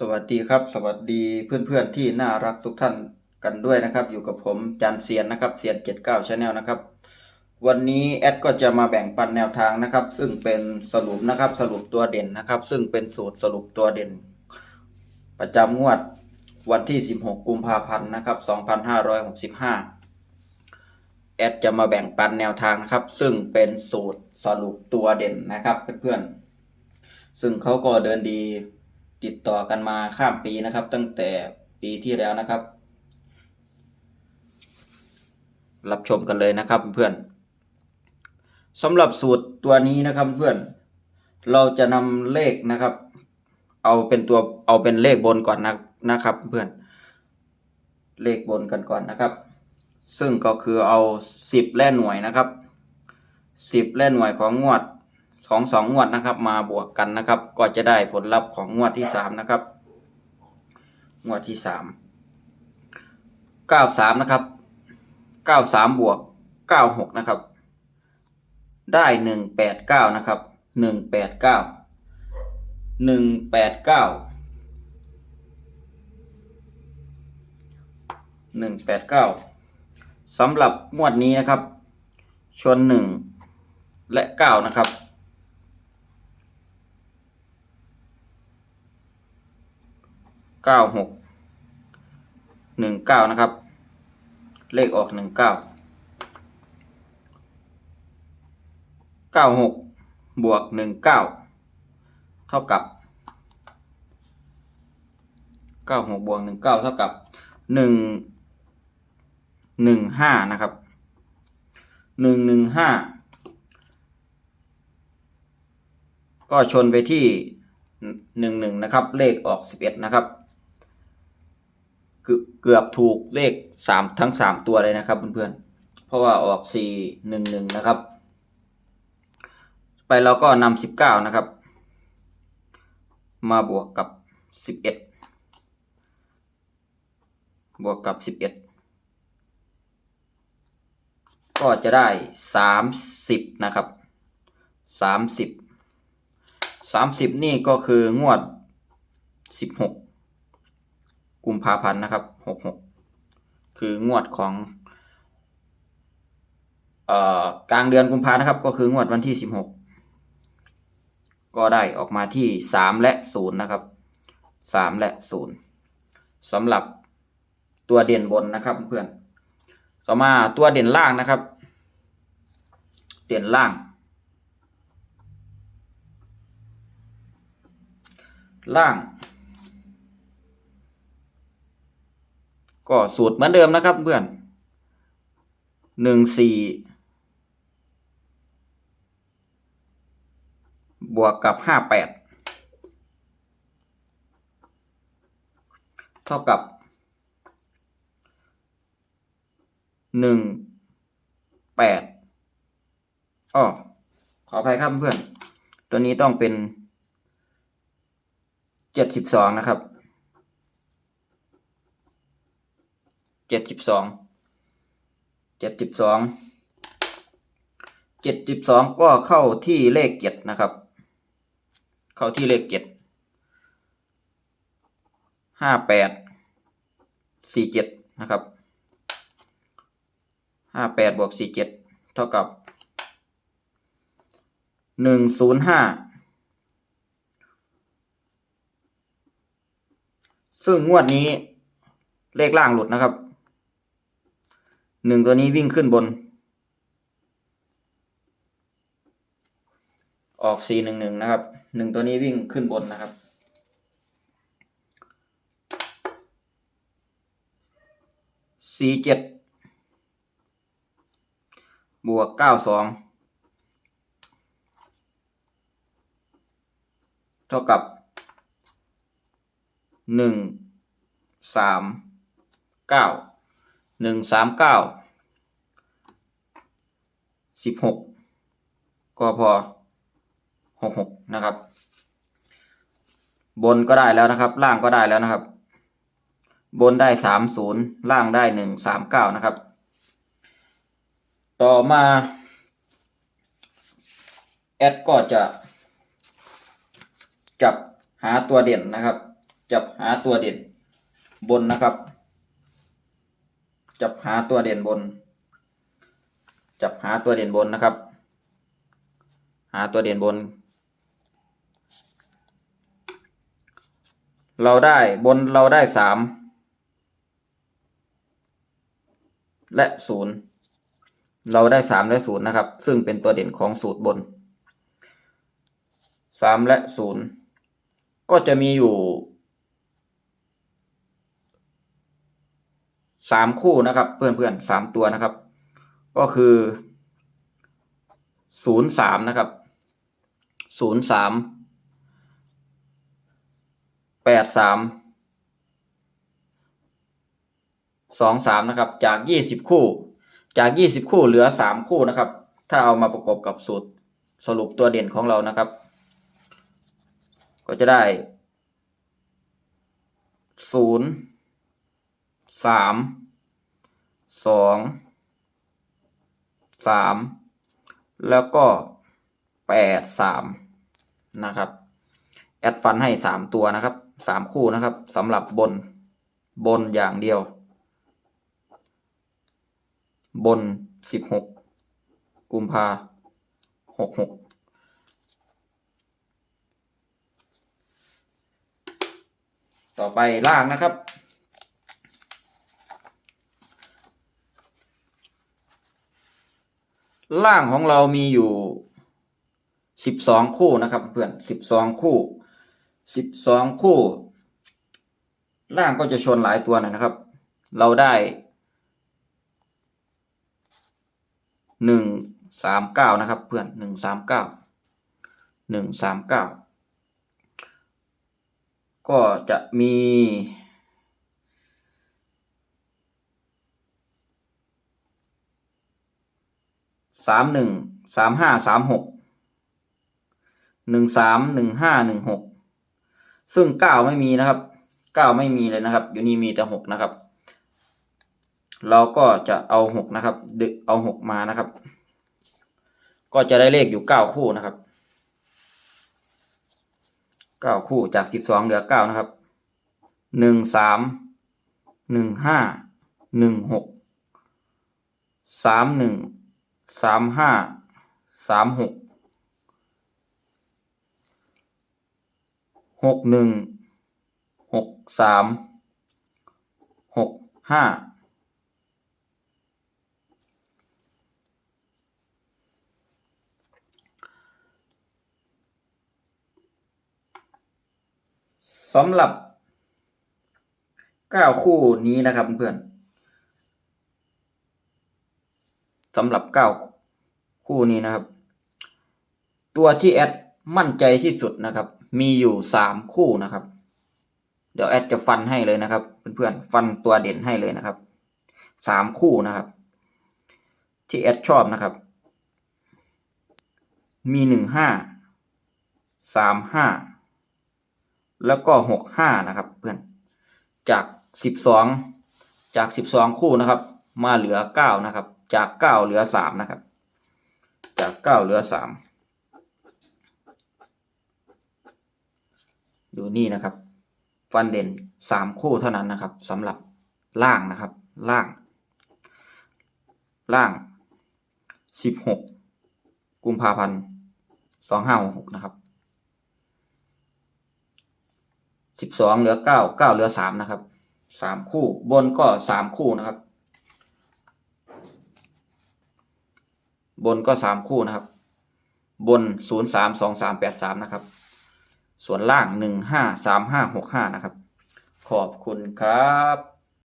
สวัสดีครับ สวัสดีเพื่อนๆที่น่ารักทุกท่านกันด้วยนะครับ อยู่กับผมจันเซียนนะครับเซียน79 Channel นะครับ วันนี้แอดก็จะมาแบ่งปันแนวทางนะครับ ซึ่งเป็นสรุปนะครับสรุปตัวเด่นนะครับ ซึ่งเป็นสูตรสรุปตัวเด่น ประจำงวดวันที่ 16 กุมภาพันธ์นะครับ2565 แอดจะมาแบ่งปันแนวทางนะครับ ซึ่งเป็นสูตรสรุปตัวเด่นนะครับเพื่อนๆซึ่งเขาก็เดินดี ติดต่อกันมาข้ามปีนะครับ ตั้งแต่ปีที่แล้วนะครับ รับชมกันเลยนะครับเพื่อนสำหรับสูตรตัวนี้นะครับเพื่อน เราจะนำเลขนะครับ เอาเป็นตัวเอาเป็นเลขบนก่อนนะนะครับ เพื่อนเลขบนกันก่อนนะครับ ซึ่งก็คือเอาสิบและหน่วยนะครับสิบและหน่วยของงวด ของสองงวดนะครับ มาบวกกันนะครับ ก็จะได้ผลลัพธ์ของงวดที่สามนะครับ งวดที่สามเก้าสามนะครับเก้าสามบวกเก้าหกนะครับ ได้หนึ่งแปดเก้านะครับหนึ่งแปดเก้าหนึ่งแปดเก้าหนึ่งแปดเก้าสำหรับงวดนี้นะครับชนหนึ่งและเก้านะครับ เก้าหกหนึ่งเก้านะครับ เลขออกหนึ่งเก้าเก้าหกบวกหนึ่งเก้าเท่ากับเก้าหกบวกหนึ่งเก้าเท่ากับหนึ่งหนึ่งห้านะครับหนึ่งหนึ่งห้าก็ชนไปที่หนึ่งหนึ่งนะครับ เลขออกสิบเอ็ดนะครับ เกือบถูกเลขสามทั้งสามตัวเลยนะครับเพื่อนๆ เพราะว่าออกสี่หนึ่งหนึ่งนะครับ ไปเราก็นำสิบเก้านะครับ มาบวกกับสิบเอ็ดบวกกับสิบเอ็ดก็จะได้สามสิบนะครับสามสิบสามสิบนี่ก็คืองวดสิบหก กุมภาพันธ์นะครับหกหกคืองวดของเอ่อกลางเดือนกุมภานะครับ ก็คืองวดวันที่สิบหกก็ได้ออกมาที่สามและศูนย์นะครับสามและศูนย์สำหรับตัวเด่นบนนะครับเพื่อนต่อมาตัวเด่นล่างนะครับ เด่นล่าง ล่าง ก็สูตรเหมือนเดิมนะครับเพื่อนหนึ่งสี่บวกกับห้าแปดเท่ากับหนึ่งแปดอ้อขออภัยครับเพื่อน ตัวนี้ต้องเป็นเจ็ดสิบสองนะครับ เจ็ดสิบสองเจ็ดสิบสองเจ็ดสิบสองก็เข้าที่เลขเจ็ดนะครับ เข้าที่เลขเจ็ดห้าแปดสี่เจ็ดนะครับห้าแปดบวกสี่เจ็ดเท่ากับหนึ่งศูนย์ห้าซึ่งงวดนี้เลขล่างหลุดนะครับ หนึ่งตัวนี้วิ่งขึ้นบน ออกสี่หนึ่งหนึ่งนะครับหนึ่งตัวนี้วิ่งขึ้นบนนะครับ สี่เจ็ดบวกเก้าสองเท่ากับหนึ่งสามเก้า หนึ่งสามเก้าสิบหกก็พอหกหกนะครับ บนก็ได้แล้วนะครับ ล่างก็ได้แล้วนะครับ บนได้สามศูนย์ล่างได้หนึ่งสามเก้านะครับ ต่อมาแอดก็จะ จับหาตัวเด่นนะครับ จับหาตัวเด่นบนนะครับ จับหาตัวเด่นบน จับหาตัวเด่นบนนะครับ หาตัวเด่นบน เราได้บนเราได้สามและศูนย์เราได้สามและศูนย์นะครับ ซึ่งเป็นตัวเด่นของสูตรบนสามและศูนย์ก็จะมีอยู่ สามคู่นะครับ เพื่อนเพื่อนๆสามตัวนะครับ ก็คือศูนย์สามนะครับศูนย์สามแปดสามสองสามนะครับ จากยี่สิบคู่ จากยี่สิบคู่เหลือสามคู่นะครับ ถ้าเอามาประกอบกับสูตรสรุปตัวเด่นของเรานะครับ ก็จะได้ศูนย์ สามสองสามแล้วก็แปดสามนะครับ แอดฟันให้สามตัวนะครับสามคู่นะครับสำหรับบนบนอย่างเดียว บนสิบหกกุมภาหกหกต่อไปล่างนะครับ ล่างของเรามีอยู่สิบสองคู่นะครับ เพื่อนสิบสองคู่สิบสองคู่ ล่างก็จะชนหลายตัวหน่อยนะครับ เราได้หนึ่งสามเก้านะครับ เพื่อนหนึ่งสามเก้าหนึ่งสามเก้าก็จะมี สามหนึ่งสามห้าสามหกหนึ่งสามหนึ่งห้าหนึ่งหกซึ่งเก้าไม่มีนะครับเก้าไม่มีเลยนะครับ อยู่นี่มีแต่หกนะครับ เราก็จะเอาหกนะครับ ดึกเอาหกมานะครับ ก็จะได้เลขอยู่เก้าคู่นะครับเก้าคู่จากสิบสองเหลือเก้านะครับหนึ่งสามหนึ่งห้าหนึ่งหกสามหนึ่ง สามห้าสามหกหกหนึ่งหกสามหกห้าสำหรับเก้าคู่นี้นะครับเพื่อน สำหรับเก้าคู่นี้นะครับ ตัวที่แอดมั่นใจที่สุดนะครับ มีอยู่สามคู่นะครับ เดี๋ยวแอดจะฟันให้เลยนะครับ เพื่อนๆฟันตัวเด่นให้เลยนะครับสามคู่นะครับ ที่แอดชอบนะครับ มีหนึ่งห้าสามห้าแล้วก็หกห้านะครับเพื่อนจากสิบสองจากสิบสองคู่นะครับ มาเหลือเก้านะครับ จากเก้าเหลือสามนะครับ จากเก้าเหลือสามดูนี่นะครับ ฟันเด่นสามคู่เท่านั้นนะครับสำหรับล่างนะครับ ล่าง ล่างสิบหกกุมภาพันธ์สองห้าหกนะครับสิบสองเหลือเก้าเก้าเหลือสามนะครับสามคู่บนก็สามคู่นะครับ บนก็สามคู่นะครับ บนศูนย์สามสองสามแปดสามนะครับ ส่วนล่างหนึ่งห้าสามห้าหกห้านะครับ ขอบคุณครับ